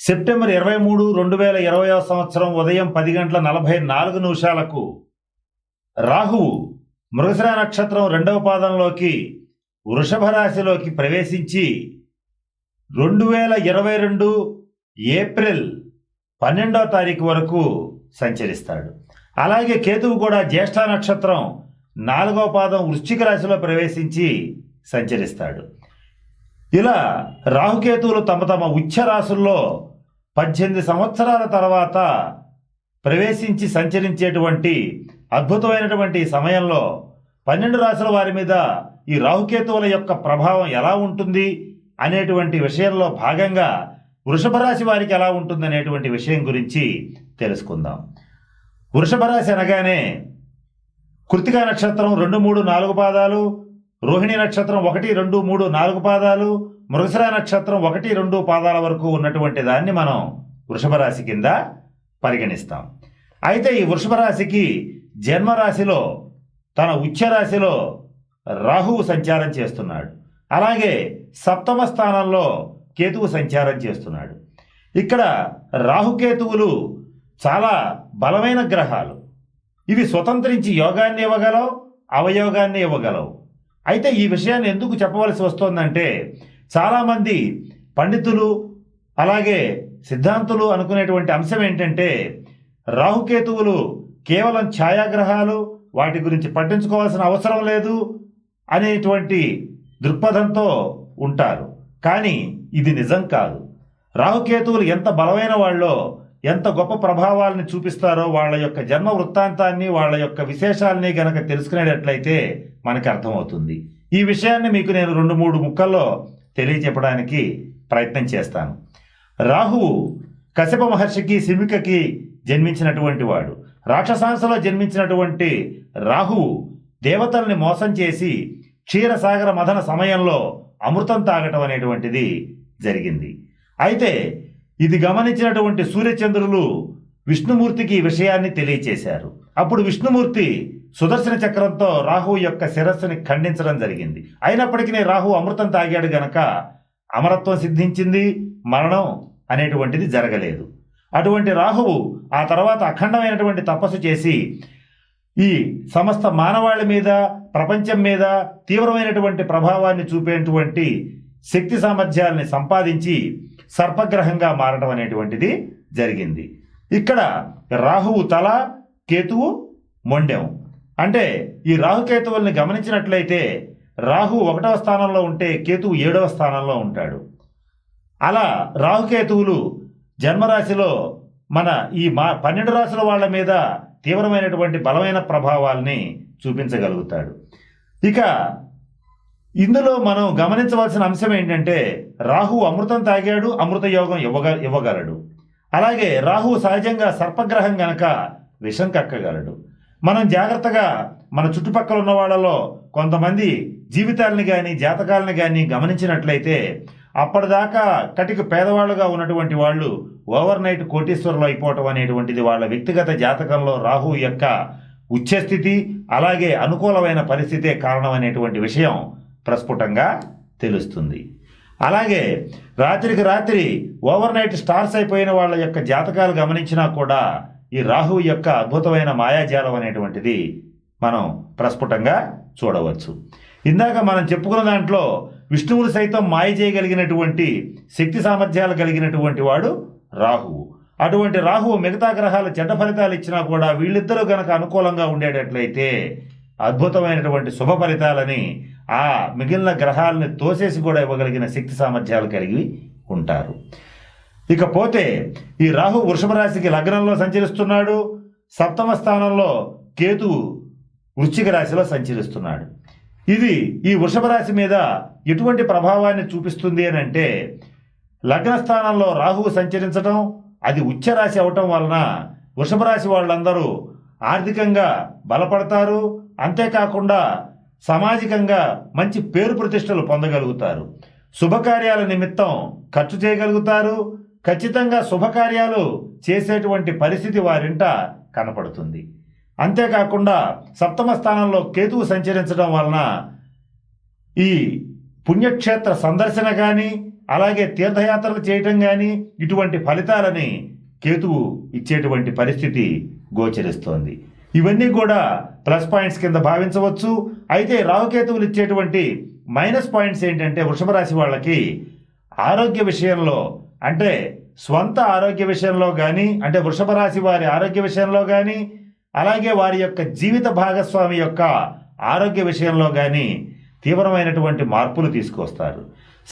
September ఇరవై మూడు రెండు వేల ఇరవయో సంవత్సరం ఉదయం పది గంటల నలభై నాలుగు నిమిషాలకు రాహువు మృగశిర నక్షత్రం రెండవ పాదంలోకి వృషభ రాశిలోకి ప్రవేశించి రెండు వేల ఇరవై రెండు ఏప్రిల్ పన్నెండో తారీఖు వరకు సంచరిస్తాడు. అలాగే కేతువు కూడా జ్యేష్ఠ నక్షత్రం నాలుగవ పాదం వృశ్చిక రాశిలో ప్రవేశించి సంచరిస్తాడు. ఇలా రాహుకేతువులు తమ తమ ఉచ్చ రాశుల్లో పద్దెనిమిది సంవత్సరాల తర్వాత ప్రవేశించి సంచరించేటువంటి అద్భుతమైనటువంటి సమయంలో పన్నెండు రాశుల వారి మీద ఈ రాహుకేతువుల యొక్క ప్రభావం ఎలా ఉంటుంది అనేటువంటి విషయంలో భాగంగా వృషభ రాశి వారికి ఎలా ఉంటుంది అనేటువంటి విషయం గురించి తెలుసుకుందాం. వృషభ రాశి అనగానే కృతికా నక్షత్రం రెండు మూడు నాలుగు పాదాలు రోహిణి నక్షత్రం ఒకటి రెండు మూడు నాలుగు పాదాలు మృగశిర నక్షత్రం ఒకటి రెండు పాదాల వరకు ఉన్నటువంటి దాన్ని మనం వృషభ రాశి కింద పరిగణిస్తాం. అయితే ఈ వృషభ రాశికి జన్మరాశిలో తన ఉచ్చరాశిలో రాహువు సంచారం చేస్తున్నాడు. అలాగే సప్తమ స్థానంలో కేతువు సంచారం చేస్తున్నాడు. ఇక్కడ రాహుకేతువులు చాలా బలమైన గ్రహాలు. ఇవి స్వతంత్రించి యోగాన్ని ఇవ్వగలవు అవయోగాన్ని ఇవ్వగలవు. అయితే ఈ విషయాన్ని ఎందుకు చెప్పవలసి వస్తోందంటే చాలామంది పండితులు అలాగే సిద్ధాంతులు అనుకునేటువంటి అంశం ఏంటంటే రాహుకేతువులు కేవలం ఛాయాగ్రహాలు వాటి గురించి పట్టించుకోవాల్సిన అవసరం లేదు అనేటువంటి దృక్పథంతో ఉంటారు. కానీ ఇది నిజం కాదు. రాహుకేతువులు ఎంత బలమైన వాళ్ళో ఎంత గొప్ప ప్రభావాలను చూపిస్తారో వాళ్ళ యొక్క జన్మ వృత్తాంతాన్ని వాళ్ళ యొక్క విశేషాలని గనక తెలుసుకునేటట్లయితే మనకి అర్థమవుతుంది. ఈ విషయాన్ని మీకు నేను రెండు మూడు ముక్కల్లో తెలియచెప్పడానికి ప్రయత్నం చేస్తాను. రాహువు కశ్యప మహర్షికి సిమికకి జన్మించినటువంటి వాడు. రాక్షసాంసలో జన్మించినటువంటి రాహువు దేవతల్ని మోసం చేసి క్షీరసాగర మథన సమయంలో అమృతం తాగటం అనేటువంటిది జరిగింది. అయితే ఇది గమనించినటువంటి సూర్యచంద్రులు విష్ణుమూర్తికి ఈ విషయాన్ని తెలియచేశారు. అప్పుడు విష్ణుమూర్తి సుదర్శన చక్రంతో రాహు యొక్క శిరస్సుని ఖండించడం జరిగింది. అయినప్పటికీ రాహు అమృతం తాగాడు గనక అమరత్వం సిద్ధించింది మరణం అనేటువంటిది జరగలేదు. అటువంటి రాహువు ఆ తర్వాత అఖండమైనటువంటి తపస్సు చేసి ఈ సమస్త మానవాళి మీద ప్రపంచం మీద తీవ్రమైనటువంటి ప్రభావాన్ని చూపేటువంటి శక్తి సామర్థ్యాల్ని సంపాదించి సర్పగ్రహంగా మారడం అనేటువంటిది జరిగింది. ఇక్కడ రాహువు తల కేతువు మొండెం. అంటే ఈ రాహుకేతువుల్ని గమనించినట్లయితే రాహు ఒకటవ స్థానంలో ఉంటే కేతువు ఏడవ స్థానంలో ఉంటాడు. అలా రాహుకేతువులు జన్మరాశిలో మన ఈ మా పన్నెండు రాశుల వాళ్ళ మీద తీవ్రమైనటువంటి బలమైన ప్రభావాల్ని చూపించగలుగుతాడు. ఇక ఇందులో మనం గమనించవలసిన అంశం ఏంటంటే రాహు అమృతం తాగాడు అమృత యోగం ఇవ్వగ ఇవ్వగలడు. అలాగే రాహు సహజంగా సర్పగ్రహం గనక విషం కక్కగలడు. మనం జాగ్రత్తగా మన చుట్టుపక్కల ఉన్న వాళ్ళలో కొంతమంది జీవితాలని కానీ జాతకాలని కానీ గమనించినట్లయితే అప్పటిదాకా కటిక పేదవాళ్ళుగా ఉన్నటువంటి వాళ్ళు ఓవర్ నైట్ కోటీశ్వరులు అయిపోవటం అనేటువంటిది వాళ్ళ వ్యక్తిగత జాతకంలో రాహు యొక్క ఉచ్చస్థితి అలాగే అనుకూలమైన పరిస్థితే కారణం అనేటువంటి విషయం ప్రస్ఫుటంగా తెలుస్తుంది. అలాగే రాత్రికి రాత్రి ఓవర్ నైట్ స్టార్స్ అయిపోయిన వాళ్ళ యొక్క జాతకాలు గమనించినా కూడా ఈ రాహు యొక్క అద్భుతమైన మాయాజాలం అనేటువంటిది మనం ప్రస్ఫుటంగా చూడవచ్చు. ఇందాక మనం చెప్పుకున్న దాంట్లో విష్ణువుడు సైతం మాయ చేయగలిగినటువంటి శక్తి సామర్థ్యాలు కలిగినటువంటి వాడు రాహువు. అటువంటి రాహువు మిగతా గ్రహాలు చెడ్డ ఫలితాలు ఇచ్చినా కూడా వీళ్ళిద్దరూ గనక అనుకూలంగా ఉండేటట్లయితే అద్భుతమైనటువంటి శుభ ఫలితాలని ఆ మిగిలిన గ్రహాలని తోసేసి కూడా ఇవ్వగలిగిన శక్తి సామర్థ్యాలు కలిగి ఉంటారు. ఇకపోతే ఈ రాహు వృషభ రాశికి లగ్నంలో సంచరిస్తున్నాడు. సప్తమ స్థానంలో కేతు వృశ్చిక రాశిలో సంచరిస్తున్నాడు. ఇది ఈ వృషభ రాశి మీద ఎటువంటి ప్రభావాన్ని చూపిస్తుంది అని అంటే లగ్న స్థానంలో రాహువు సంచరించడం అది ఉచ్చరాశి అవటం వలన వృషభ రాశి వాళ్ళందరూ ఆర్థికంగా బలపడతారు. అంతేకాకుండా సామాజికంగా మంచి పేరు ప్రతిష్టలు పొందగలుగుతారు. శుభకార్యాల నిమిత్తం ఖర్చు చేయగలుగుతారు. ఖచ్చితంగా శుభకార్యాలు చేసేటువంటి పరిస్థితి వారింట కనపడుతుంది. అంతేకాకుండా సప్తమ స్థానంలో కేతువు సంచరించడం వలన ఈ పుణ్యక్షేత్ర సందర్శన కానీ అలాగే తీర్థయాత్రలు చేయటం కానీ ఇటువంటి ఫలితాలని కేతువు ఇచ్చేటువంటి పరిస్థితి గోచరిస్తోంది. ఇవన్నీ కూడా ప్లస్ పాయింట్స్ కింద భావించవచ్చు. అయితే రాహుకేతువులు ఇచ్చేటువంటి మైనస్ పాయింట్స్ ఏంటంటే వృషభ రాశి వాళ్ళకి ఆరోగ్య విషయంలో అంటే స్వంత ఆరోగ్య విషయంలో కానీ అంటే వృషభ రాశి వారి ఆరోగ్య విషయంలో కానీ అలాగే వారి యొక్క జీవిత భాగస్వామి యొక్క ఆరోగ్య విషయంలో కానీ తీవ్రమైనటువంటి మార్పులు తీసుకొస్తారు.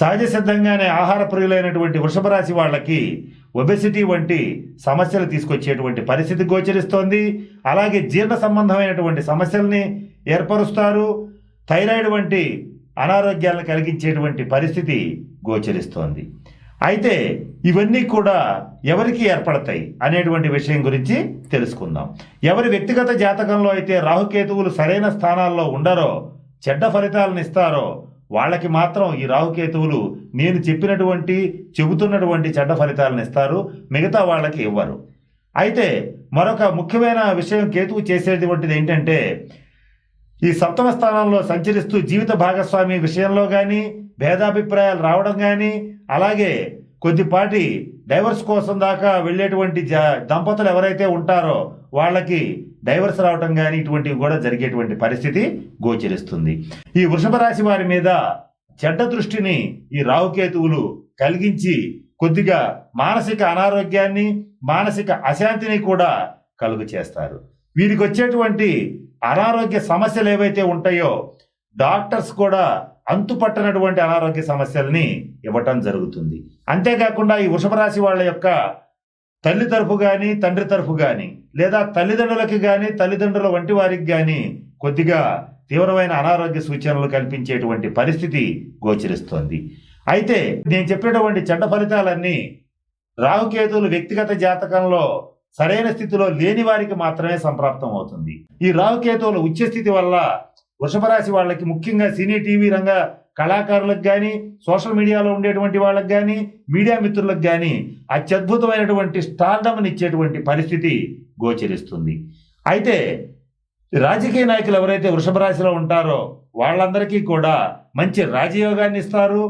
సహజ సిద్ధంగానే ఆహార ప్రియులైనటువంటి వృషభ రాశి వాళ్ళకి ఒబెసిటీ వంటి సమస్యలు తీసుకొచ్చేటువంటి పరిస్థితి గోచరిస్తోంది. అలాగే జీర్ణ సంబంధమైనటువంటి సమస్యల్ని ఏర్పరుస్తారు. థైరాయిడ్ వంటి అనారోగ్యాలను కలిగించేటువంటి పరిస్థితి గోచరిస్తోంది. అయితే ఇవన్నీ కూడా ఎవరికి ఏర్పడతాయి అనేటువంటి విషయం గురించి తెలుసుకుందాం. ఎవరి వ్యక్తిగత జాతకంలో అయితే రాహుకేతువులు సరైన స్థానాల్లో ఉండరో చెడ్డ ఫలితాలను ఇస్తారో వాళ్ళకి మాత్రం ఈ రాహుకేతువులు నేను చెప్పినటువంటి చెబుతున్నటువంటి చెడ్డ ఫలితాలను ఇస్తారు మిగతా వాళ్ళకి ఇవ్వరు. అయితే మరొక ముఖ్యమైన విషయం కేతువు చేసేటువంటిది ఏంటంటే ఈ సప్తమ స్థానంలో సంచరిస్తూ జీవిత భాగస్వామి విషయంలో కానీ భేదాభిప్రాయాలు రావడం కానీ అలాగే కొద్దిపాటి డైవర్స్ కోసం దాకా వెళ్ళేటువంటి జ- దంపతులు ఎవరైతే ఉంటారో వాళ్ళకి డైవర్స్ రావటం కానీ ఇటువంటివి కూడా జరిగేటువంటి పరిస్థితి గోచరిస్తుంది. ఈ వృషభ రాశి వారి మీద చెడ్డ దృష్టిని ఈ రావుకేతువులు కలిగించి కొద్దిగా మానసిక అనారోగ్యాన్ని మానసిక అశాంతిని కూడా కలుగు చేస్తారు. వీరికి వచ్చేటువంటి అనారోగ్య సమస్యలు ఏవైతే ఉంటాయో డాక్టర్స్ కూడా అంతుపట్టనటువంటి అనారోగ్య సమస్యల్ని ఇవ్వటం జరుగుతుంది. అంతేకాకుండా ఈ వృషభ రాశి వాళ్ళ యొక్క తల్లి తరఫు కానీ తండ్రి తరఫు కానీ లేదా తల్లిదండ్రులకి కానీ తల్లిదండ్రుల వంటి వారికి కానీ కొద్దిగా తీవ్రమైన అనారోగ్య సూచనలు కల్పించేటువంటి పరిస్థితి గోచరిస్తోంది. అయితే నేను చెప్పినటువంటి చెడ్డ ఫలితాలన్నీ రాహుకేతువులు వ్యక్తిగత జాతకంలో సరైన స్థితిలో లేని వారికి మాత్రమే సంప్రాప్తం అవుతుంది ఈ రాహుకేతువుల ఉచ్చ స్థితి వల్ల వృషభ రాశి వాళ్ళకి ముఖ్యంగా సినీ టీవీ రంగ కళాకారులకు కానీ సోషల్ మీడియాలో ఉండేటువంటి వాళ్ళకి కానీ మీడియా మిత్రులకు కానీ అత్యద్భుతమైనటువంటి స్టార్డమ్ని ఇచ్చేటువంటి పరిస్థితి గోచరిస్తుంది. అయితే రాజకీయ నాయకులు ఎవరైతే వృషభ రాశిలో ఉంటారో వాళ్ళందరికీ కూడా మంచి రాజయోగాన్ని ఇస్తారు.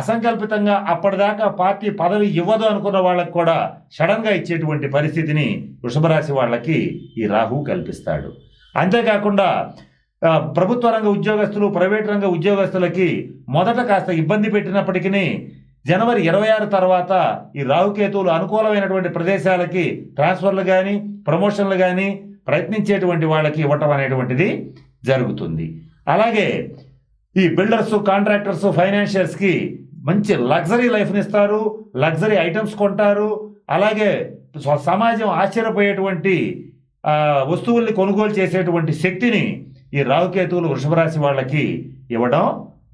అసంకల్పితంగా అప్పటిదాకా పార్టీ పదవి ఇవ్వదు అనుకున్న వాళ్ళకు కూడా సడన్గా ఇచ్చేటువంటి పరిస్థితిని వృషభ రాశి వాళ్ళకి ఈ రాహు కల్పిస్తాడు. అంతేకాకుండా ప్రభుత్వ రంగ ఉద్యోగస్తులు ప్రైవేట్ రంగ ఉద్యోగస్తులకి మొదట కాస్త ఇబ్బంది పెట్టినప్పటికీ జనవరి ఇరవై ఆరు తర్వాత ఈ రాహుకేతువులు అనుకూలమైనటువంటి ప్రదేశాలకి ట్రాన్స్ఫర్లు కానీ ప్రమోషన్లు కానీ ప్రయత్నించేటువంటి వాళ్ళకి ఇవ్వటం అనేటువంటిది జరుగుతుంది. అలాగే ఈ బిల్డర్స్ కాంట్రాక్టర్స్ ఫైనాన్షియల్స్కి మంచి లగ్జరీ లైఫ్ని ఇస్తారు లగ్జరీ ఐటమ్స్ కొంటారు అలాగే స- సమాజం ఆశ్చర్యపోయేటువంటి వస్తువుల్ని కొనుగోలు చేసేటువంటి శక్తిని ఈ రావుకేతువులు వృషభ రాశి వాళ్ళకి ఇవ్వడం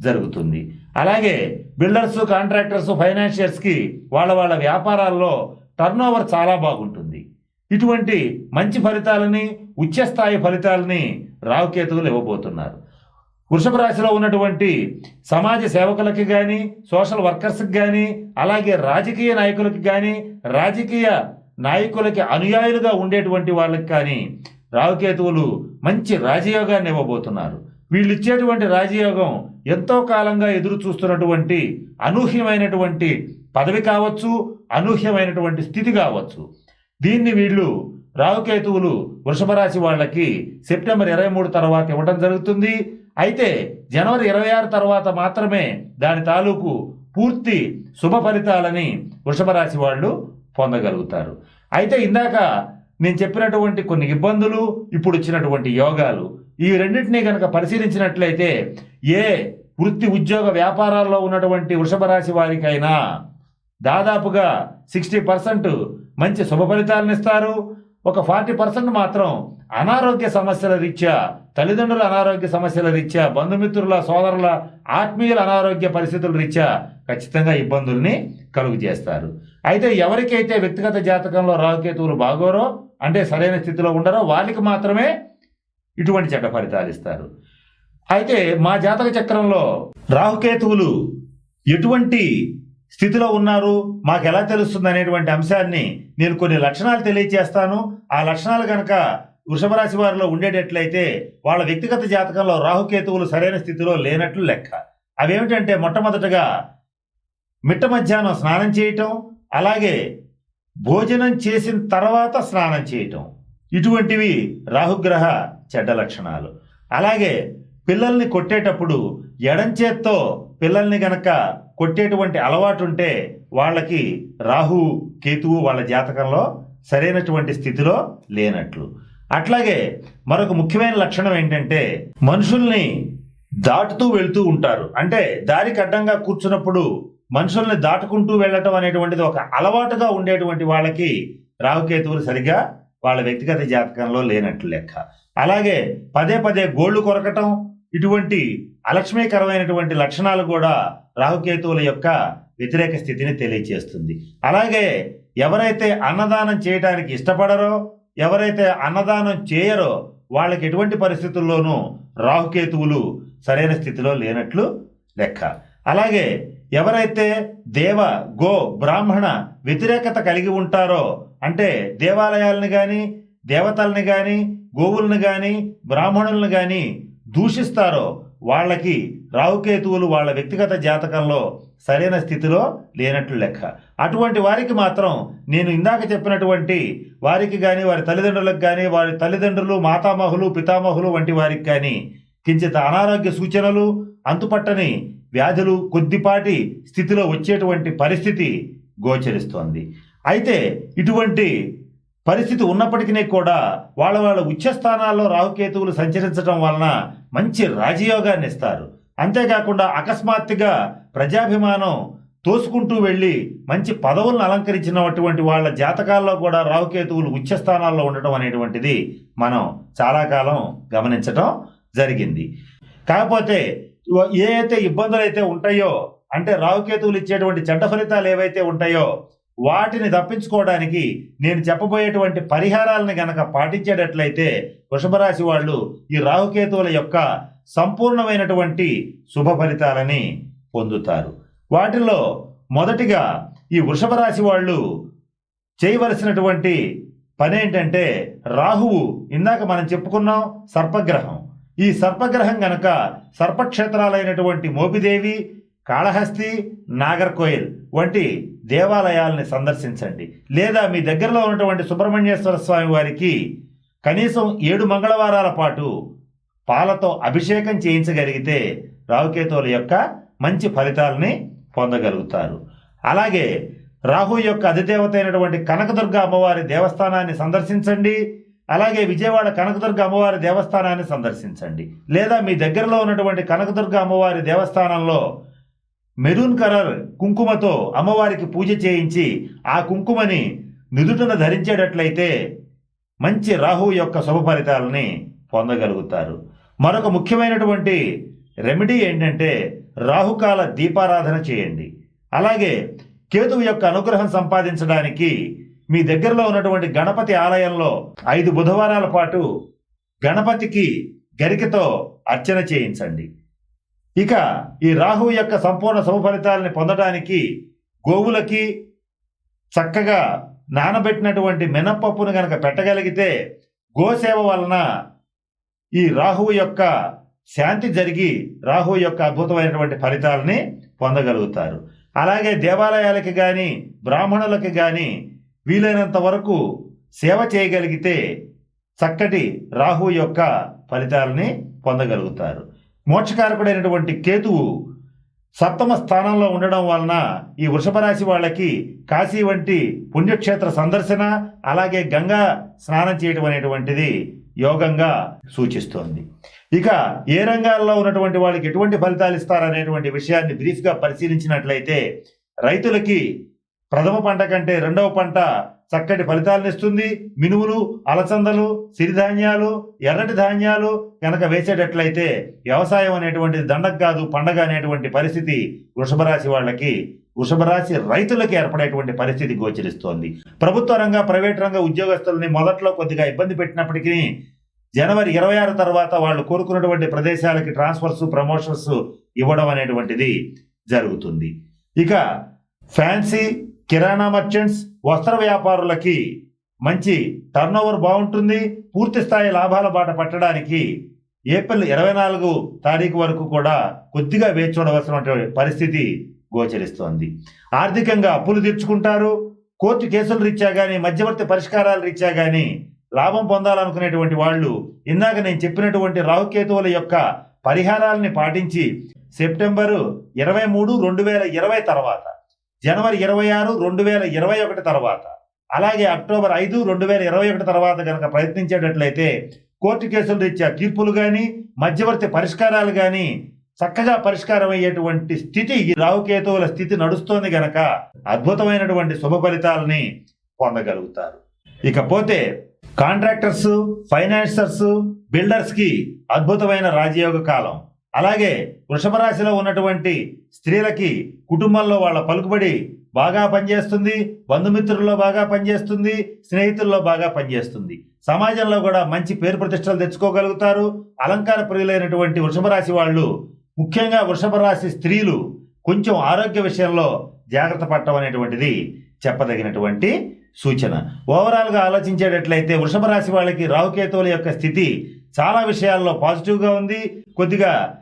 జరుగుతుంది. అలాగే బిల్డర్స్ కాంట్రాక్టర్స్ ఫైనాన్షియర్స్కి వాళ్ళ వాళ్ళ వ్యాపారాల్లో టర్నోవర్ చాలా బాగుంటుంది. ఇటువంటి మంచి ఫలితాలని ఉచ్చస్థాయి ఫలితాలని రావుకేతువులు ఇవ్వబోతున్నారు. వృషభ రాశిలో ఉన్నటువంటి సమాజ సేవకులకి కానీ సోషల్ వర్కర్స్కి కానీ అలాగే రాజకీయ నాయకులకి కానీ రాజకీయ నాయకులకి అనుయాయులుగా ఉండేటువంటి వాళ్ళకి కానీ రావుకేతువులు మంచి రాజయోగాన్ని ఇవ్వబోతున్నారు. వీళ్ళు ఇచ్చేటువంటి రాజయోగం ఎంతో కాలంగా ఎదురు చూస్తున్నటువంటి అనూహ్యమైనటువంటి పదవి కావచ్చు అనూహ్యమైనటువంటి స్థితి కావచ్చు. దీన్ని వీళ్ళు రావుకేతువులు వృషభ రాశి వాళ్ళకి సెప్టెంబర్ ఇరవై మూడు తర్వాత ఇవ్వడం జరుగుతుంది. అయితే జనవరి ఇరవై ఆరు తర్వాత మాత్రమే దాని తాలూకు పూర్తి శుభ ఫలితాలని వృషభ రాశి వాళ్ళు పొందగలుగుతారు. అయితే ఇందాక నేను చెప్పినటువంటి కొన్ని ఇబ్బందులు ఇప్పుడు వచ్చినటువంటి యోగాలు. ఈ రెండింటినీ కనుక పరిశీలించినట్లయితే ఏ వృత్తి ఉద్యోగ వ్యాపారాల్లో ఉన్నటువంటి వృషభ రాశి వారికైనా దాదాపుగా సిక్స్టీ పర్సెంట్ మంచి శుభ ఫలితాలను ఇస్తారు. ఒక ఫార్టీ పర్సెంట్ మాత్రం అనారోగ్య సమస్యల రీత్యా తల్లిదండ్రుల అనారోగ్య సమస్యల రీత్యా బంధుమిత్రుల సోదరుల ఆత్మీయుల అనారోగ్య పరిస్థితుల రీత్యా ఖచ్చితంగా ఇబ్బందుల్ని కలుగు చేస్తారు. అయితే ఎవరికైతే వ్యక్తిగత జాతకంలో రాహుకేతువులు బాగోరో అంటే సరైన స్థితిలో ఉండరో వాళ్ళకి మాత్రమే ఇటువంటి చెడ్డ ఫలితాలు ఇస్తారు. అయితే మా జాతక చక్రంలో రాహుకేతువులు ఎటువంటి స్థితిలో ఉన్నారు? మాకు ఎలా తెలుస్తుంది అనేటువంటి అంశాన్ని నేను కొన్ని లక్షణాలు తెలియజేస్తాను ఆ లక్షణాలు కనుక వృషభ రాశి వారిలో ఉండేటట్లయితే వాళ్ళ వ్యక్తిగత జాతకంలో రాహుకేతువులు సరైన స్థితిలో లేనట్లు లెక్క. అవేమిటంటే మొట్టమొదటగా మిట్ట మధ్యాహ్నం స్నానం చేయటం అలాగే భోజనం చేసిన తర్వాత స్నానం చేయటం. ఇటువంటివి రాహుగ్రహ చెడ్డ లక్షణాలు. అలాగే పిల్లల్ని కొట్టేటప్పుడు ఎడంచేత్తో పిల్లల్ని గనక కొట్టేటువంటి అలవాటు ఉంటే వాళ్ళకి రాహు కేతువు వాళ్ళ జాతకంలో సరైనటువంటి స్థితిలో లేనట్లు. అట్లాగే మరొక ముఖ్యమైన లక్షణం ఏంటంటే మనుషుల్ని దాటుతూ వెళ్తూ ఉంటారు. అంటే దారికి అడ్డంగా కూర్చున్నప్పుడు మనుషుల్ని దాటుకుంటూ వెళ్ళటం అనేటువంటిది ఒక అలవాటుగా ఉండేటువంటి వాళ్ళకి రాహుకేతువులు సరిగా వాళ్ళ వ్యక్తిగత జాతకంలో లేనట్లు లెక్క. అలాగే పదే పదే గోళ్ళు కొరకటం ఇటువంటి అలక్ష్మీకరమైనటువంటి లక్షణాలు కూడా రాహుకేతువుల యొక్క వ్యతిరేక స్థితిని తెలియజేస్తుంది అలాగే ఎవరైతే అన్నదానం చేయటానికి ఇష్టపడరో ఎవరైతే అన్నదానం చేయరో వాళ్ళకి ఎటువంటి పరిస్థితుల్లోనూ రాహుకేతువులు సరైన స్థితిలో లేనట్లు లెక్క. అలాగే ఎవరైతే దేవ గో బ్రాహ్మణ వ్యతిరేకత కలిగి ఉంటారో అంటే దేవాలయాలను కానీ దేవతల్ని కానీ గోవులను కానీ బ్రాహ్మణులను కానీ దూషిస్తారో వాళ్ళకి రాహుకేతువులు వాళ్ళ వ్యక్తిగత జాతకంలో సరైన స్థితిలో లేనట్లు లెక్క. అటువంటి వారికి మాత్రం నేను ఇందాక చెప్పినటువంటి వారికి కానీ వారి తల్లిదండ్రులకు కానీ వారి తల్లిదండ్రులు మాతామహులు పితామహులు వంటి వారికి కానీ కించిత అనారోగ్య సూచనలు అంతుపట్టని వ్యాధులు కొద్దిపాటి స్థితిలో వచ్చేటువంటి పరిస్థితి గోచరిస్తోంది. అయితే ఇటువంటి పరిస్థితి ఉన్నప్పటికీ కూడా వాళ్ళ వాళ్ళ ఉచ్చస్థానాల్లో రాహుకేతువులు సంచరించడం వలన మంచి రాజయోగాన్ని ఇస్తారు. అంతేకాకుండా అకస్మాత్తుగా ప్రజాభిమానం తోసుకుంటూ వెళ్ళి మంచి పదవులను అలంకరించినటువంటి వాళ్ళ జాతకాల్లో కూడా రాహుకేతువులు ఉచ్చస్థానాల్లో ఉండటం అనేటువంటిది మనం చాలా కాలం గమనించటం జరిగింది. కాకపోతే ఏ అయితే ఇబ్బందులు అయితే ఉంటాయో అంటే రాహుకేతువులు ఇచ్చేటువంటి చెడ్డ ఫలితాలు ఏవైతే ఉంటాయో వాటిని తప్పించుకోవడానికి నేను చెప్పబోయేటువంటి పరిహారాలను గనక పాటించేటట్లయితే వృషభ రాశి వాళ్ళు ఈ రాహుకేతువుల యొక్క సంపూర్ణమైనటువంటి శుభ ఫలితాలని పొందుతారు. వాటిలో మొదటిగా ఈ వృషభ రాశి వాళ్ళు చేయవలసినటువంటి పని ఏంటంటే రాహువు ఇందాక మనం చెప్పుకున్నాం సర్పగ్రహం. ఈ సర్పగ్రహం గనక సర్పక్షేత్రాలైనటువంటి మోపిదేవి కాళహస్తి నాగర్కోయిల్ వంటి దేవాలయాల్ని సందర్శించండి. లేదా మీ దగ్గరలో ఉన్నటువంటి సుబ్రహ్మణ్యేశ్వర స్వామి వారికి కనీసం ఏడు మంగళవారాల పాటు పాలతో అభిషేకం చేయించగలిగితే రాహుకేతువుల యొక్క మంచి ఫలితాలని పొందగలుగుతారు. అలాగే రాహు యొక్క అధిదేవత అయినటువంటి కనకదుర్గ అమ్మవారి దేవస్థానాన్ని సందర్శించండి. అలాగే విజయవాడ కనకదుర్గ అమ్మవారి దేవస్థానాన్ని సందర్శించండి. లేదా మీ దగ్గరలో ఉన్నటువంటి కనకదుర్గ అమ్మవారి దేవస్థానంలో మెరూన్ కలర్ కుంకుమతో అమ్మవారికి పూజ చేయించి ఆ కుంకుమని నుదుటన ధరించేటట్లయితే మంచి రాహు యొక్క శుభ ఫలితాలని పొందగలుగుతారు. మరొక ముఖ్యమైనటువంటి రెమెడీ ఏంటంటే రాహుకాల దీపారాధన చేయండి. అలాగే కేతువు యొక్క అనుగ్రహం సంపాదించడానికి మీ దగ్గరలో ఉన్నటువంటి గణపతి ఆలయంలో ఐదు బుధవారాల పాటు గణపతికి గరికతో అర్చన చేయించండి. ఇక ఈ రాహు యొక్క సంపూర్ణ శుభఫలితాలని పొందడానికి గోవులకి చక్కగా నానబెట్టినటువంటి మినప్పప్పును గనక పెట్టగలిగితే గోసేవ వలన ఈ రాహువు యొక్క శాంతి జరిగి రాహు యొక్క అద్భుతమైనటువంటి ఫలితాలని పొందగలుగుతారు. అలాగే దేవాలయాలకి కానీ బ్రాహ్మణులకి కానీ వీలైనంత వరకు సేవ చేయగలిగితే చక్కటి రాహు యొక్క ఫలితాలని పొందగలుగుతారు. మోక్షకారకుడైనటువంటి కేతువు సప్తమ స్థానంలో ఉండడం వలన ఈ వృషభ రాశి వాళ్ళకి కాశీ వంటి పుణ్యక్షేత్ర సందర్శన అలాగే గంగా స్నానం చేయడం అనేటువంటిది యోగంగా సూచిస్తోంది. ఇక ఏ రంగాల్లో ఉన్నటువంటి వాళ్ళకి ఎటువంటి ఫలితాలు ఇస్తారనేటువంటి విషయాన్ని బ్రీఫ్గా పరిశీలించినట్లయితే రైతులకి ప్రథమ పంట కంటే రెండవ పంట చక్కటి ఫలితాలను ఇస్తుంది. మినువులు అలసందలు సిరిధాన్యాలు ఎర్రటి ధాన్యాలు కనుక వేసేటట్లయితే వ్యవసాయం అనేటువంటిది దండగ కాదు పండగ అనేటువంటి పరిస్థితి వృషభరాశి వాళ్ళకి వృషభరాశి రైతులకి రైతులకు ఏర్పడేటువంటి పరిస్థితి గోచరిస్తోంది. ప్రభుత్వ రంగ ప్రైవేట్ రంగ ఉద్యోగస్తుల్ని మొదట్లో కొద్దిగా ఇబ్బంది పెట్టినప్పటికీ జనవరి ఇరవై ఆరు తర్వాత వాళ్ళు కోరుకున్నటువంటి ప్రదేశాలకి ట్రాన్స్ఫర్స్ ప్రమోషన్స్ ఇవ్వడం అనేటువంటిది జరుగుతుంది. ఇక ఫ్యాన్సీ కిరాణా మర్చెంట్స్ వస్త్ర వ్యాపారులకి మంచి టర్నోవర్ బాగుంటుంది పూర్తి స్థాయి లాభాల బాట పట్టడానికి ఏప్రిల్ ఇరవై నాలుగు తారీఖు వరకు కూడా కొద్దిగా వేచి చూడవలసినటువంటి పరిస్థితి గోచరిస్తోంది. ఆర్థికంగా అప్పులు తీర్చుకుంటారు కోర్టు కేసులు రీత్యా కానీ మధ్యవర్తి పరిష్కారాల రీత్యా కానీ లాభం పొందాలనుకునేటువంటి వాళ్ళు ఇందాక నేను చెప్పినటువంటి రాహుకేతువుల యొక్క పరిహారాలని పాటించి సెప్టెంబరు ఇరవై మూడు రెండు వేల ఇరవై తర్వాత జనవరి ఇరవై ఆరు రెండు వేల ఇరవై ఒకటి తర్వాత. అలాగే అక్టోబర్ ఐదు రెండు వేల ఇరవై ఒకటి తర్వాత కనుక ప్రయత్నించేటట్లయితే కోర్టు కేసుల రీత్యా తీర్పులు కానీ మధ్యవర్తి పరిష్కారాలు కానీ చక్కగా పరిష్కారం అయ్యేటువంటి స్థితి ఈ రావుకేతువుల స్థితి నడుస్తోంది గనక అద్భుతమైనటువంటి శుభ ఫలితాలని పొందగలుగుతారు. ఇకపోతే కాంట్రాక్టర్స్ ఫైనాన్సర్స్ బిల్డర్స్కి అద్భుతమైన రాజయోగ కాలం. అలాగే వృషభ రాశిలో ఉన్నటువంటి స్త్రీలకి కుటుంబంలో వాళ్ళ పలుకుబడి బాగా పనిచేస్తుంది బంధుమిత్రుల్లో బాగా పనిచేస్తుంది స్నేహితుల్లో బాగా పనిచేస్తుంది. సమాజంలో కూడా మంచి పేరు ప్రతిష్టలు తెచ్చుకోగలుగుతారు. అలంకార ప్రియులైనటువంటి వృషభ రాశి వాళ్ళు ముఖ్యంగా వృషభ రాశి స్త్రీలు కొంచెం ఆరోగ్య విషయంలో జాగ్రత్త పడటం అనేటువంటిది చెప్పదగినటువంటి సూచన. ఓవరాల్గా ఆలోచించేటట్లయితే వృషభ రాశి వాళ్ళకి రాహుకేతువుల యొక్క స్థితి చాలా విషయాల్లో పాజిటివ్గా ఉంది. కొద్దిగా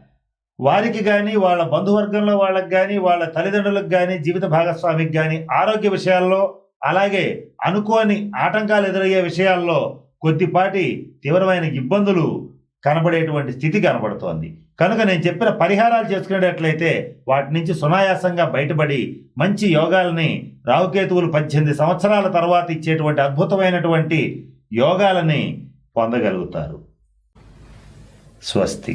వారికి కానీ వాళ్ళ బంధువర్గంలో వాళ్ళకి కానీ వాళ్ళ తల్లిదండ్రులకు కానీ జీవిత భాగస్వామికి కానీ ఆరోగ్య విషయాల్లో అలాగే అనుకోని ఆటంకాలు ఎదురయ్యే విషయాల్లో కొద్దిపాటి తీవ్రమైన ఇబ్బందులు కనబడేటువంటి స్థితి కనబడుతోంది. కనుక నేను చెప్పిన పరిహారాలు చేసుకునేటట్లయితే వాటి నుంచి సునాయాసంగా బయటపడి మంచి యోగాలని రావుకేతువులు పద్దెనిమిది సంవత్సరాల తర్వాత ఇచ్చేటువంటి అద్భుతమైనటువంటి యోగాలని పొందగలుగుతారు. స్వస్తి.